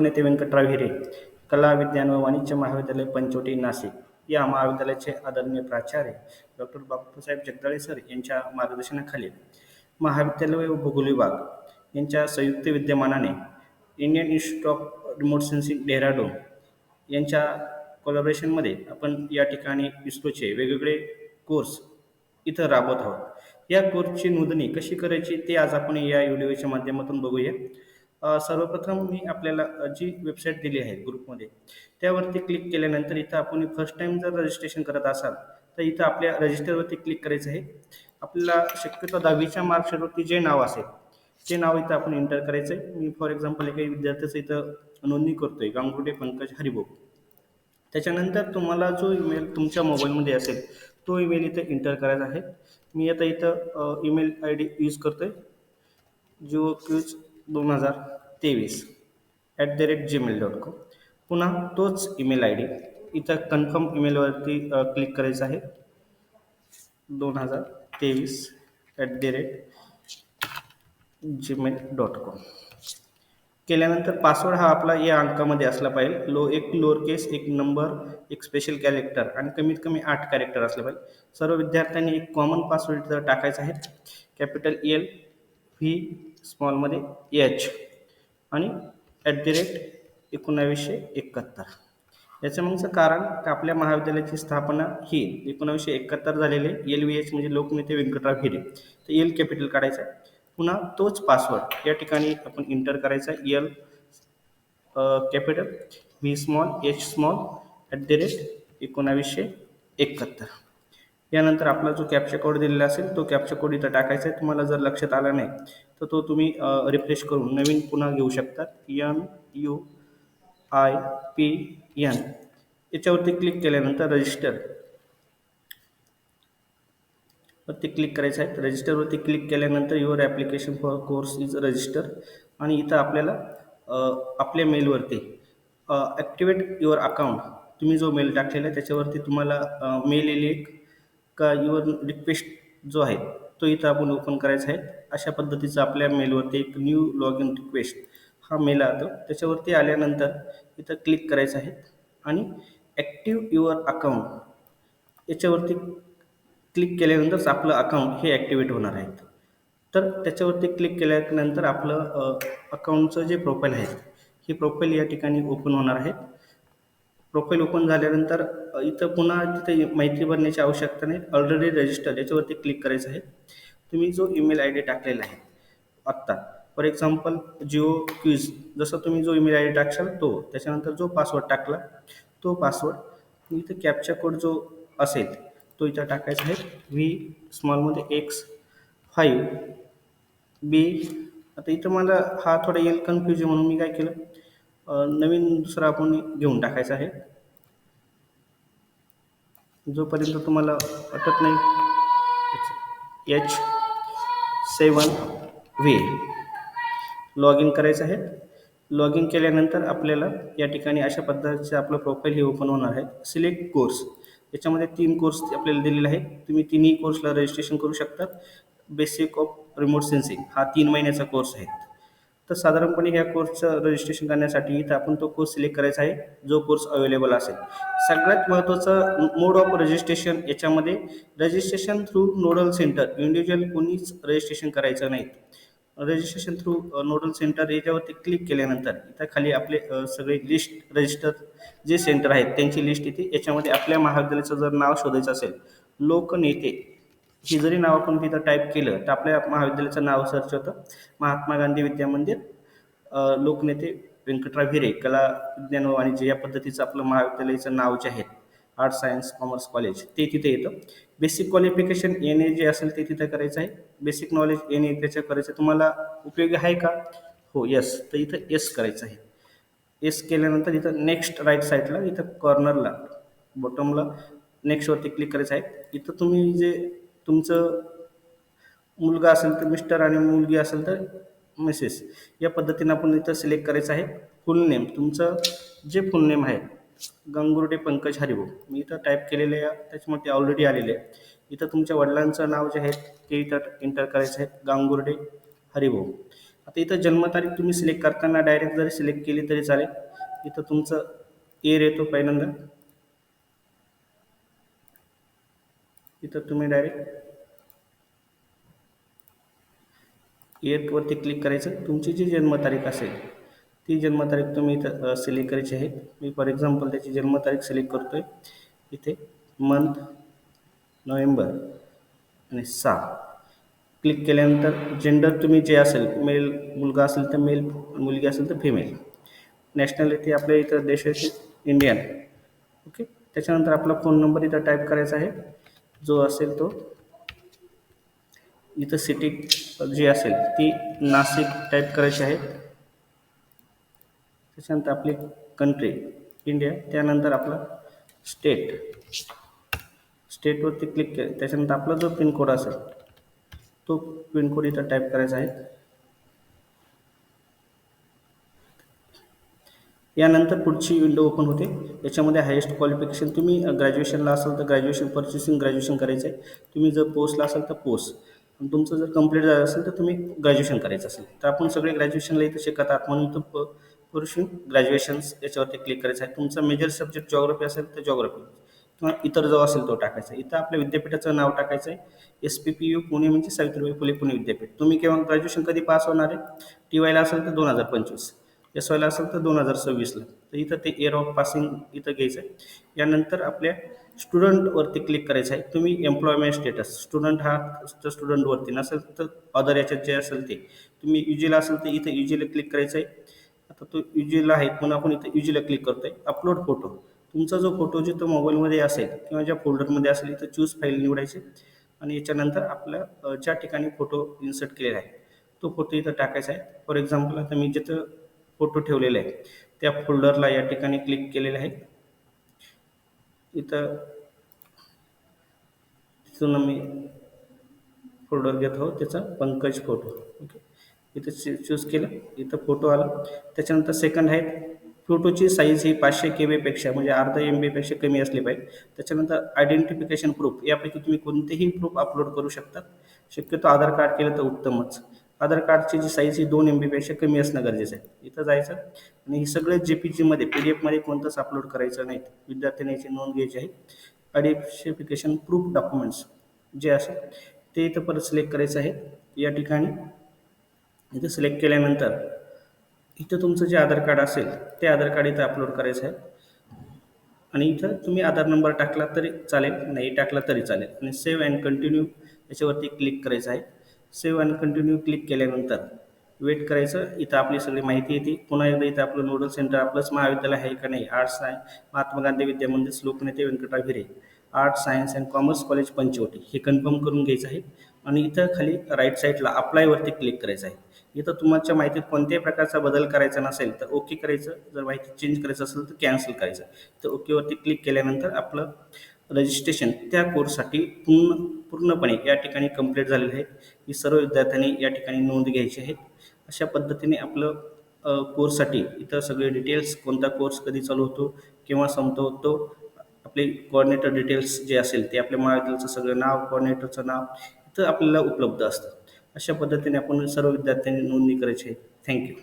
नेते व्यंकटराव हिरे कला विज्ञान व वाणिज्य महाविद्यालय पंचवटी नाशिक. या महाविद्यालयाचे आदरणीय प्राचार्य डॉक्टर बापूसाहेब जगदाळे सर यांच्या मार्गदर्शनाखाली महाविद्यालय व भूगोल विभाग यांच्या संयुक्त विद्यमानाने Indian Institute of Remote Sensing Dehradun यांच्या कोलॅबरेशनमध्ये आपण या ठिकाणी इस्रोचे वेगवेगळे कोर्स इथं राबवत आहोत. या कोर्सची नोंदणी कशी करायची ते आज आपण या व्हिडिओच्या माध्यमातून बघूया. सर्वप्रथम मी आपल्याला जी वेबसाईट दिली आहे ग्रुपमध्ये त्यावरती क्लिक केल्यानंतर इथं आपण फर्स्ट टाईम जर रजिस्ट्रेशन करत असाल तर इथं आपल्या रजिस्टरवरती क्लिक करायचं आहे. आपल्याला शक्यतो दहावीच्या मार्कशीटवरती जे नाव असेल ते नाव इथं आपण एंटर करायचं आहे. मी फॉर एक्झाम्पल एका विद्यार्थ्याचं इथं नोंदणी करतो आहे गांगुटे पंकज हरिभाऊ. त्याच्यानंतर तुम्हाला जो ईमेल तुमच्या मोबाईलमध्ये असेल तो ईमेल इथं एंटर करायचा आहे. मी आता इथं ईमेल आय डी यूज करतो आहे जिओ क्यूज दोन हजार तेवीस at the rate Gmail dot com पुन्हा तोच ईमेल आय डी इथं कन्फर्म ईमेलवरती क्लिक करायचं आहे. दोन हजार तेवीस at the rate Gmail dot com केल्यानंतर पासवर्ड हा आपला या अंकामध्ये असला पाहिजे. लो एक लोअर केस एक नंबर एक स्पेशल कॅरेक्टर आणि कमीत कमी आठ कॅरेक्टर असलं पाहिजे. सर्व विद्यार्थ्यांनी एक कॉमन पासवर्ड इथं टाकायचा आहे. कॅपिटल एल व्ही स्मॉलमध्ये एच आणि ॲट द रेट एकोणावीसशे एकाहत्तर. याचं मागचं कारण का आपल्या महाविद्यालयाची स्थापना ही एकोणावीसशे एकाहत्तर झालेले एल व्ही एच म्हणजे लोकनेते व्यंकटराव हिरे. तर एल कॅपिटल काढायचं आहे. पुन्हा तोच पासवर्ड या ठिकाणी आपण इंटर करायचा L capital V small H small at the rate एकोणावीसशे एकाहत्तर. यानंतर आपला जो कॅप्चा कोड दिलेला असेल तो कॅप्चा कोड इथं टाकायचा आहे. तुम्हाला जर लक्षात आला नाही तर तो तुम्ही रिफ्रेश करून नवीन पुन्हा घेऊ शकतात N U I P N याच्यावरती क्लिक केल्यानंतर रजिस्टर वरती क्लिक करायचं आहे. रजिस्टरवरती क्लिक केल्यानंतर your application for course is register आणि इथं आपल्याला आपल्या मेलवरती ॲक्टिवेट युअर अकाउंट तुम्ही जो मेल टाकलेला आहे त्याच्यावरती तुम्हाला मेल येईल एक का युअर रिक्वेस्ट जो आहे तो इथं आपण ओपन करायचा आहे. अशा पद्धतीचं आपल्या मेलवरती एक न्यू लॉग इन रिक्वेस्ट हा मेल आतो त्याच्यावरती आल्यानंतर इथं क्लिक करायचं आहे आणि ॲक्टिव्ह युअर अकाउंट याच्यावरती क्लिक केल्यानंतरच आपलं अकाउंट हे ॲक्टिवेट होणार आहे. तर त्याच्यावरती क्लिक केल्यानंतर आपलं अकाउंटचं जे प्रोफाईल आहे ही प्रोफाईल या ठिकाणी ओपन होणार आहेत प्रोफाईल ओपन झाल्यानंतर इथं पुन्हा तिथे माहिती भरण्याची आवश्यकता नाही. ऑलरेडी रजिस्टर याच्यावरती क्लिक करायचं आहे. तुम्ही जो ईमेल आय डी टाकलेला आहे आत्ता फॉर एक्झाम्पल जिओ क्यूज जसं तुम्ही जो ईमेल आय डी टाकशाल तो त्याच्यानंतर जो पासवर्ड टाकला तो पासवर्ड इथं कॅप्चा कोड जो असेल तो इथं टाकायचा आहे. व्ही स्मॉलमध्ये एक्स फाईव्ह बी आता इथं मला हा थोडा येईल कन्फ्युजन म्हणून मी काय केलं? नवीन दुसरा आपण घेऊन टाकायचा आहे. जोपर्यंत तुम्हाला वाटत नाही H seven V log in करायचं आहे. लॉग इन केल्यानंतर आपल्याला या ठिकाणी अशा पद्धतीचे आपलं प्रोफाईल हे ओपन होणार आहे. सिलेक्ट कोर्स याच्यामध्ये तीन कोर्स आपल्याला दिलेले आहेत. तुम्ही तिन्ही कोर्सला रजिस्ट्रेशन करू शकतात बेसिक ऑफ रिमोट सेन्सिंग हा तीन महिन्याचा कोर्स आहे. तर साधारणपणे ह्या कोर्सचं रजिस्ट्रेशन करण्यासाठी इथं आपण तो कोर्स सिलेक्ट करायचा आहे जो कोर्स अवेलेबल असेल. सगळ्यात महत्त्वाचं मोड ऑफ रजिस्ट्रेशन याच्यामध्ये registration through nodal centre individual कोणीच रजिस्ट्रेशन करायचं नाही. रजिस्ट्रेशन थ्रू नोडल सेंटर याच्यावरती क्लिक केल्यानंतर इथं खाली आपले सगळे लिस्ट रजिस्टर जे सेंटर आहेत त्यांची लिस्ट येते याच्यामध्ये आपल्या महाविद्यालयाचं जर नाव शोधायचं असेल लोकनेते हे जरी नाव आपण तिथं टाईप केलं तर आपल्या महाविद्यालयाचं नाव सर्च होतं. महात्मा गांधी विद्या मंदिर लोकनेते व्यंकटराव हिरे. कला विज्ञान व वाणिज्य या पद्धतीचं आपलं महाविद्यालयाचं नाव जे आहे आर्ट सायन्स कॉमर्स कॉलेज ते तिथे येतं. बेसिक क्वालिफिकेशन एन ए जे असेल ते तिथं करायचं आहे. बेसिक नॉलेज एन ए त्याचं करायचं तुम्हाला उपयोगी आहे का? हो यस तर इथं एस करायचं आहे. एस केल्यानंतर इथं नेक्स्ट राईट साईडला इथं कॉर्नरला बॉटमला नेक्स्टवरती क्लिक करायचं आहे. इथं तुम्ही जे तुमचं मुलगा असेल तर मिस्टर आणि मुलगी असेल तर मिसेस या पद्धतीनं आपण इथं सिलेक्ट करायचं आहे. फुल नेम तुमचं जे फुल नेम आहे गंगुर्डे पंकज हरिभाऊ. मी इथं टाईप केलेले आहे त्याच्यामध्ये ऑलरेडी आलेले आहे इथं तुमच्या वडिलांचं नाव जे आहे ते इथं एंटर करायचं आहे गांगुर्डे हरिभाऊ. आता इथं जन्मतारीख तुम्ही सिलेक्ट करताना डायरेक्ट जरी सिलेक्ट केली तरी चालेल. इथं तुमचं इयर येतो पहिल्यांदा. इथं तुम्ही डायरेक्ट एटवरती क्लिक करायचं. तुमची जी जन्मतारीख असेल ती जन्मतारीख तुम्ही इथं सिलेक्ट करायची आहे. मी फॉर एक्झाम्पल त्याची जन्मतारीख सिलेक्ट करतो आहे इथे मंथ नोव्हेंबर आणि सहा क्लिक केल्यानंतर जेंडर तुम्ही जे असेल मेल मुलगा असेल तर मेल मुलगी असेल तर फिमेल नॅशनॅलिटी आपल्या इथं देशाची इंडियन ओके त्याच्यानंतर आपला फोन नंबर इथं टाईप करायचा आहे. जो असेल तो इथं सिटी जी असेल ती नाशिक टाईप करायची आहे. त्याच्यानंतर आपली कंट्री इंडिया त्यानंतर आपला स्टेट स्टेटवरती क्लिक केलं त्याच्यानंतर आपला जो पिनकोड असेल तो पिनकोड इथं टाईप करायचा आहे. यानंतर पुढची विंडो ओपन होते. याच्यामध्ये हायेस्ट क्वालिफिकेशन तुम्ही ग्रॅज्युएशनला असाल तर ग्रॅज्युएशन परचेसिंग ग्रॅज्युएशन करायचं आहे तुम्ही जर पोस्टला असाल तर पोस्ट तुमचं जर कंप्लीट झालं असेल तर तुम्ही ग्रॅज्युएशन करायचं असेल. तर आपण सगळे ग्रॅज्युएशनला इथं शिकत आहात म्हणून इथं प पुरुषी ग्रॅज्युएशन्स याच्यावरती क्लिक करायचं आहे. तुमचा मेजर सब्जेक्ट जॉग्रफी असेल तर जॉग्रफी किंवा इतर जो असेल तो टाकायचा इथं आपल्या विद्यापीठाचं नाव टाकायचं आहे. S P P U Pune म्हणजे सावित्रीबाई फुले पुणे विद्यापीठ. तुम्ही केव्हा ग्रॅज्युएशन कधी पास होणार आहे? टी वायला असेल तर दोन हजार पंचवीस. एस वायला असेल तर दोन हजार सव्वीसला. तर इथं ते एअर ऑफ पासिंग इथं घ्यायचं आहे यानंतर आपल्या स्टुडंटवरती क्लिक करायचं आहे. तुम्ही एम्प्लॉयमेंट स्टेटस स्टुडंट हा स्टुडंटवरती नसेल तर अदर याच्यात जे असेल ते. तुम्ही युजीला असेल तर इथं युजीला क्लिक करायचं आहे आता तो युजीला आहे म्हणून आपण इथं युजीला क्लिक करतो आहे अपलोड फोटो तुमचा जो फोटो जे तो मोबाईलमध्ये असेल किंवा ज्या फोल्डरमध्ये असेल इथं चूज फाईल निवडायचे. आणि याच्यानंतर आपल्या ज्या ठिकाणी फोटो इन्सर्ट केलेला आहे तो फोटो इथं टाकायचा आहे. फॉर एक्झाम्पल आता मी जिथं फोटो ठेवलेला आहे त्या फोल्डरला या ठिकाणी क्लिक केलेलं आहे इथं तिथून मी फोल्डर घेत आहोत. त्याचा पंकज फोटो. ओके. इथं चूज केलं. इथं फोटो आला. त्याच्यानंतर सेकंड आहेत. फोटोची साईज ही पाचशे के बीपेक्षा म्हणजे अर्धा एम बीपेक्षा कमी असली पाहिजे. त्याच्यानंतर आयडेंटिफिकेशन प्रूफ यापैकी तुम्ही कोणतेही प्रूफ अपलोड करू शकता. शक्यतो आधार कार्ड केलं तर उत्तमच. आधार कार्डची जी साईज ही दोन एम बीपेक्षा कमी असणं गरजेचं आहे. इथं जायचं आणि हे सगळं जे पी जीमध्ये पी डी एफमध्ये कोणतंच अपलोड करायचं नाही. विद्यार्थ्यांनी याची नोंद घ्यायची आहे. आयडेंटिफिकेशन प्रूफ डॉक्युमेंट्स जे असेल ते इथं परत सिलेक्ट करायचं आहे. या ठिकाणी इथं सिलेक्ट केल्यानंतर इथं तुमचं जे आधार कार्ड असेल ते आधार कार्ड इथं अपलोड करायचं आहे. आणि इथं तुम्ही आधार नंबर टाकला तरी चालेल नाही टाकला तरी चालेल. आणि सेव्ह अँड कंटिन्यू याच्यावरती क्लिक करायचं आहे. सेव्ह आणि कंटिन्यू क्लिक केल्यानंतर वेट करायचं. इथं आपली सगळी माहिती येते. पुन्हा एकदा इथं आपलं नोडल सेंटर आपलंच महाविद्यालय आहे का नाही? आर्ट्स आहे महात्मा गांधी विद्यामंदिर लोकनेते Vyankata Bhire arts science and commerce college Panchavati. हे कन्फर्म करून घ्यायचं आहे. आणि इथं खाली राईट साईडला अप्लायवरती क्लिक करायचं आहे. इथं तुमच्या माहितीत कोणत्याही प्रकारचा बदल करायचा नसेल तर ओके करायचं. जर माहिती चेंज करायचं असेल तर कॅन्सल करायचं. तर ओकेवरती क्लिक केल्यानंतर आपलं रजिस्ट्रेशन त्या कोर्ससाठी पूर्ण पूर्णपणे या ठिकाणी कंप्लीट झालेलं आहे. ही सर्व विद्यार्थ्यांनी या ठिकाणी नोंद घ्यायची आहे. अशा पद्धतीने आपलं कोर्ससाठी इथं सगळे डिटेल्स कोणता कोर्स कधी चालू होतो केव्हा संपतो तो आपले कोऑर्डिनेटर डिटेल्स जे असेल ते आपल्या महाविद्यालयाचं सगळं नाव कोऑर्डिनेटरचं नाव इथं आपल्याला उपलब्ध असतं. अशा पद्धतीने आपण सर्व विद्यार्थ्यांनी नोंदणी करायची आहे. थँक्यू